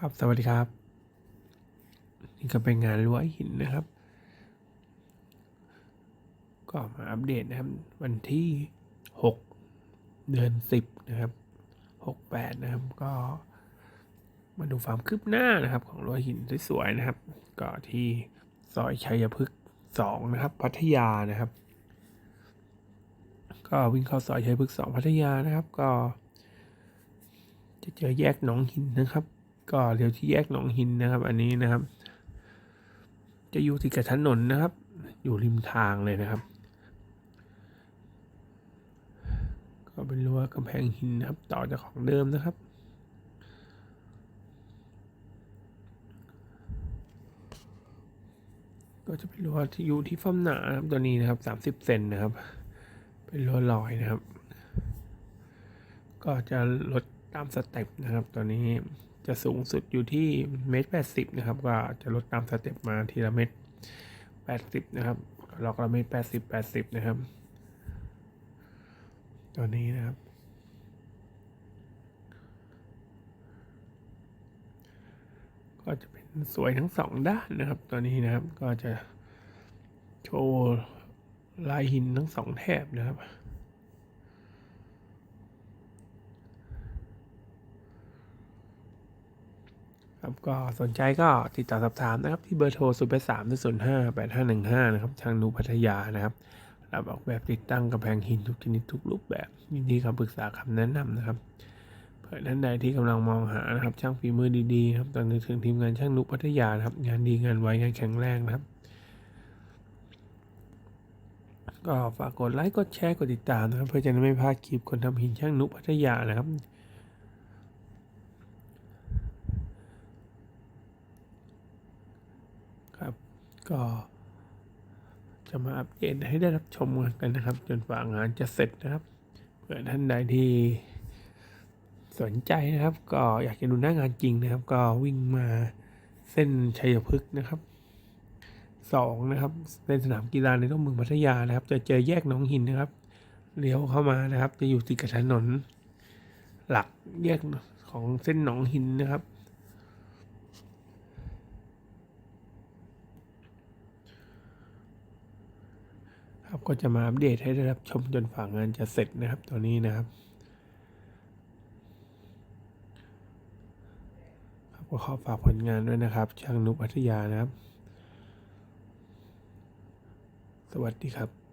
ครับสวัสดีครับ นี่ก็เป็นงานรั้วหินนะครับ ก็มาอัปเดตนะครับ วันที่หกเดือนสิบนะครับหกแปดนะครับ ก็มาดูความคืบหน้านะครับ ของรั้วหินสวยๆนะครับ ก็ที่ซอยชัยพฤกษ์สองนะครับ พัทยานะครับ ก็วิ่งเข้าซอยชัยพฤกษ์สองพัทยานะครับ ก็จะเจอแยกหนองหินนะครับ ก็เดี๋ยวที่แยกหนองหินนะครับ อันนี้นะครับ จะอยู่ติดกับถนนนะครับ อยู่ริมทางเลยนะครับ ก็เป็นรั้วกำแพงหินนะครับ ต่อจากของเดิมนะครับก็จะเป็นรั้วที่อยู่ที่ฟ้าหนาครับตัวนี้นะครับสามสิบเซนนะครับ เป็นรั้วลอยนะครับ ก็จะลดตามสเต็ปนะครับตัวนี้ จะสูงสุดอยู่ที่เมตรแปดสิบนะครับ ก็จะลดตามสเต็ปมาทีละเมตรแปดสิบนะครับล็อกละเมตรแปดสิบแปดสิบนะครับ ตัวนี้นะครับก็จะเป็นสวยทั้งสองด้านนะครับ ตัวนี้นะครับก็จะโชว์ลายหินทั้งสองแถบนะครับ ครับก็สนใจก็ติดต่อสอบถามนะครับ ที่เบอร์โทร 0 8 3 0 5 8 5 1 5 นะครับ ทางนูพัทยานะครับรับออกแบบติดตั้งกำแพงหินทุกชนิดทุกรูปแบบยินดีคำปรึกษาคำแนะนำนะครับเผื่อท่านใดที่กำลังมองหานะครับช่างฝีมือดีๆครับตอนนี้ถึงทีมงานช่างนุพัทยานะครับ งานดีงานไวงานแข็งแรงนะครับ ก็ฝากกดไลค์กดแชร์กดติดตามนะครับ เพื่อจะได้ไม่พลาดคลิปคนทำหินช่างนุพัทยานะครับ ก็จะมาอัปเดตให้ได้รับชมกันนะครับ จนฝ่างานจะเสร็จนะครับเผื่อท่านใดที่สนใจนะครับ ก็อยากจะดูหน้างานจริงนะครับ ก็วิ่งมาเส้นชัยพฤกษ์นะครับสองนะครับเป็นสนามกีฬาในตัวเมืองพัทยานะครับ จะเจอแยกหนองหินนะครับเลี้ยวเข้ามานะครับ จะอยู่ติดกับถนน หลักแยกของเส้นหนองหินนะครับ ครับ ก็จะมาอัปเดตให้ได้รับชมจนฝ่างานจะเสร็จนะครับตัวนี้นะครับครับก็ขอฝากผลงานด้วยนะครับ ช่างนุพัทยานะครับ สวัสดีครับ